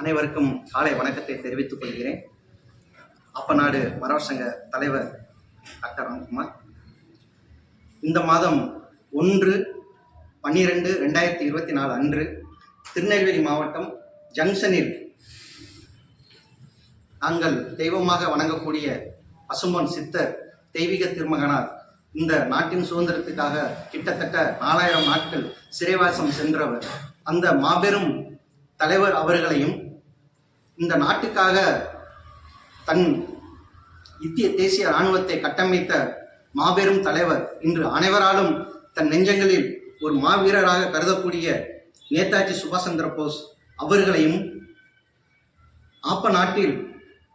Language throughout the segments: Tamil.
அனைவருக்கும் காலை வணக்கத்தை தெரிவித்துக் கொள்கிறேன். அப்பநாடு மரவர் சங்க தலைவர் டாக்டர் ராம்குமார் இந்த மாதம் ஒன்று பன்னிரெண்டு ரெண்டாயிரத்தி இருபத்தி நாலு அன்று திருநெல்வேலி மாவட்டம் ஜங்ஷனில் நாங்கள் தெய்வமாக வணங்கக்கூடிய பசும்பொன் சித்தர் தெய்வீக திருமகனார் இந்த நாட்டின் சுதந்திரத்துக்காக கிட்டத்தட்ட நாலாயிரம் நாட்கள் சிறைவாசம் சென்றவர். அந்த மாபெரும் தலைவர் அவர்களையும் இந்த நாட்டுக்காக தன் இந்திய தேசிய இராணுவத்தை கட்டமைத்த மாபெரும் தலைவர் இன்று அனைவராலும் தன் நெஞ்சங்களில் ஒரு மாவீரராக கருதக்கூடிய நேதாஜி சுபாஷ் சந்திர போஸ் அவர்களையும் ஆப்ப நாட்டில்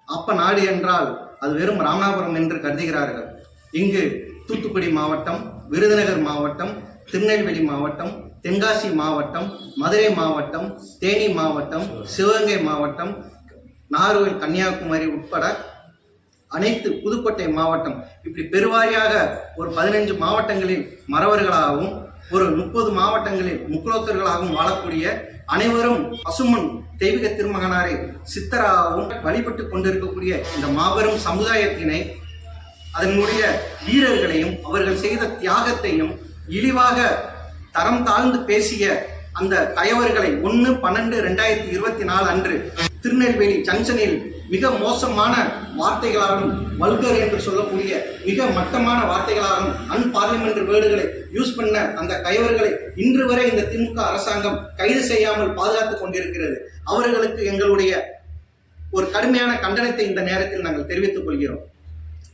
ஆப்ப நாடு என்றால் அது வெறும் ராமநாதபுரம் என்று கருதுகிறார்கள். இங்கு தூத்துக்குடி மாவட்டம் விருதுநகர் மாவட்டம் திருநெல்வேலி மாவட்டம் தென்காசி மாவட்டம் மதுரை மாவட்டம் தேனி மாவட்டம் சிவகங்கை மாவட்டம் நாகர்கோவில் கன்னியாகுமரி உட்பட அனைத்து புதுக்கோட்டை மாவட்டம். இப்படி பெருவாரியாக ஒரு பதினைஞ்சு மாவட்டங்களில் மறவர்களாகவும் ஒரு முப்பது மாவட்டங்களில் முக்குலோத்தர்களாகவும் வாழக்கூடிய அனைவரும் பசுமன் தெய்வீக திருமகனாரை சித்தராகவும் வழிபட்டு கொண்டிருக்கக்கூடிய இந்த மாபெரும் சமுதாயத்தினை அதனுடைய வீரர்களையும் அவர்கள் செய்த தியாகத்தையும் இழிவாக தரம் தாழ்ந்து பேசிய அந்த கயவர்களை ஒன்று பன்னெண்டு ரெண்டாயிரத்தி இருபத்தி நாலு அன்று திருநெல்வேலி ஜங்ஷனில் மிக மோசமான வார்த்தைகளாலும் வல்கர் என்று சொல்லக்கூடிய மிக மட்டமான வார்த்தைகளாலும் அன்பார்லிமெண்ட் வேர்டுகளை யூஸ் பண்ண அந்த கயவர்களை இன்று வரை இந்த திமுக அரசாங்கம் கைது செய்யாமல் பாதுகாத்துக் கொண்டிருக்கிறது. அவர்களுக்கு எங்களுடைய ஒரு கடுமையான கண்டனத்தை இந்த நேரத்தில் நாங்கள் தெரிவித்துக் கொள்கிறோம்.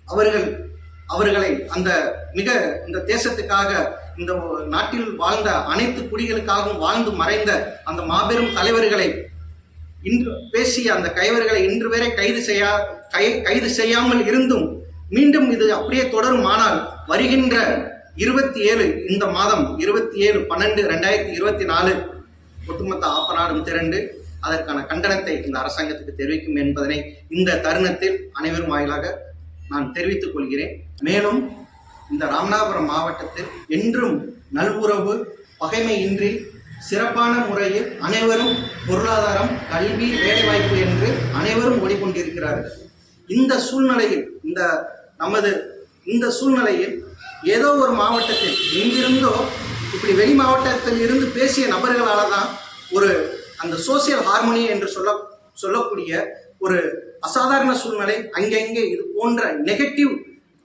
அவர்கள் அவர்களை அந்த மிக இந்த தேசத்துக்காக இந்த நாட்டில் வாழ்ந்த அனைத்து குடிகளுக்காகவும் வாழ்ந்து மறைந்த அந்த மாபெரும் தலைவர்களை இன்று பேசிய அந்த கைவர்களை இன்று வரை கைது செய்யா கை கைது செய்யாமல் இருந்தும் மீண்டும் இது அப்படியே தொடரும் ஆனால் வருகின்ற இருபத்தி ஏழு இந்த மாதம் இருபத்தி ஏழு பன்னெண்டு ரெண்டாயிரத்தி இருபத்தி நாலு ஒட்டுமொத்த ஆப்பநாடும் திரண்டு அதற்கான கண்டனத்தை இந்த அரசாங்கத்துக்கு தெரிவிக்கும் என்பதனை இந்த தருணத்தில் அனைவரும் வாயிலாக நான் தெரிவித்துக் கொள்கிறேன். மேலும் இந்த ராமநாதபுரம் மாவட்டத்தில் என்றும் நல்வுறவு பகைமையின்றி சிறப்பான முறையில் அனைவரும் பொருளாதாரம் கல்வி வேலைவாய்ப்பு என்று அனைவரும் ஓடிக்கொண்டிருக்கிறார்கள். இந்த சூழ்நிலையில் இந்த நமது இந்த சூழ்நிலையில் ஏதோ ஒரு மாவட்டத்தில் எங்கிருந்தோ இப்படி வெளி மாவட்டத்தில் இருந்து பேசிய நபர்களால் தான் ஒரு அந்த சோசியல் ஹார்மோனி என்று சொல்ல சொல்லக்கூடிய ஒரு அசாதாரண சூழ்நிலை அங்கங்கே இது போன்ற நெகட்டிவ்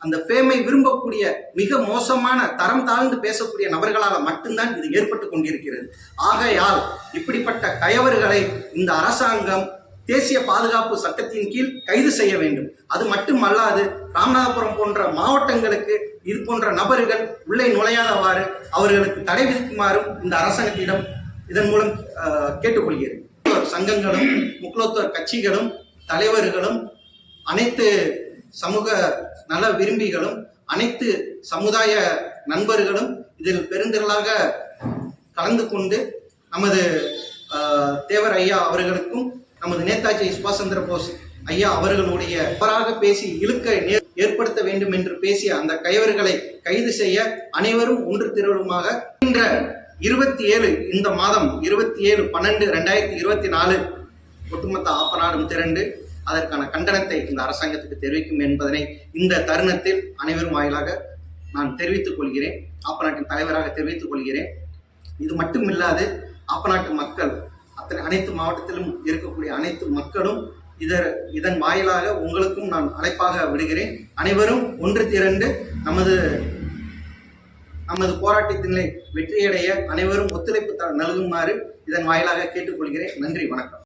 அந்த ஃபேமை விரும்பக்கூடிய மிக மோசமான தரம் தாழ்ந்து பேசக்கூடிய நபர்களால் மட்டும்தான் இது ஏற்பட்டு கொண்டிருக்கிறது. ஆகையால் இப்படிப்பட்ட கயவர்களை இந்த அரசாங்கம் தேசிய பாதுகாப்பு சட்டத்தின் கீழ் கைது செய்ய வேண்டும். அது மட்டுமல்லாது ராமநாதபுரம் போன்ற மாவட்டங்களுக்கு இது போன்ற நபர்கள் உள்ளே நுழையாதவாறு அவர்களுக்கு தடை விதிக்குமாறும் இந்த அரசாங்கத்திடம் இதன் மூலம் கேட்டுக்கொள்கிறேன். சங்கங்களும் முக்குலத்தோர் கட்சிகளும் தலைவர்களும் அனைத்து சமூக நல விரும்பிகளும் அனைத்து சமுதாய நண்பர்களும் இதில் பெருந்திரளாக கலந்து கொண்டு நமது தேவர் ஐயா அவர்களுக்கும் நமது நேதாஜி சுபாஷ் சந்திர போஸ் ஐயா அவர்களுடைய தவறாக பேசி இழுக்க ஏற்படுத்த வேண்டும் என்று பேசிய அந்த கைவர்களை கைது செய்ய அனைவரும் ஒன்று திரளுமாக இன்ற இருபத்தி ஏழு இந்த மாதம் இருபத்தி ஏழு பன்னெண்டு ரெண்டாயிரத்தி இருபத்தி நாலு ஒட்டுமொத்த ஆப்பநாடும் திரண்டு அதற்கான கண்டனத்தை இந்த அரசாங்கத்துக்கு தெரிவிக்கும் என்பதனை இந்த தருணத்தில் அனைவரும் வாயிலாக நான் தெரிவித்துக் கொள்கிறேன். ஆப்பநாட்டின் தலைவராக தெரிவித்துக் கொள்கிறேன். இது மட்டும் இல்லாது ஆப்பநாட்டு மக்கள் அத்தனை அனைத்து மாவட்டத்திலும் இருக்கக்கூடிய அனைத்து மக்களும் இதர் இதன் வாயிலாக உங்களுக்கும் நான் அழைப்பாக விடுகிறேன். அனைவரும் ஒன்று திரண்டு நமது நமது போராட்டத்தினை வெற்றியடைய அனைவரும் ஒத்துழைப்பு த- நல்குமாறு இதன் வாயிலாக கேட்டுக்கொள்கிறேன். நன்றி வணக்கம்.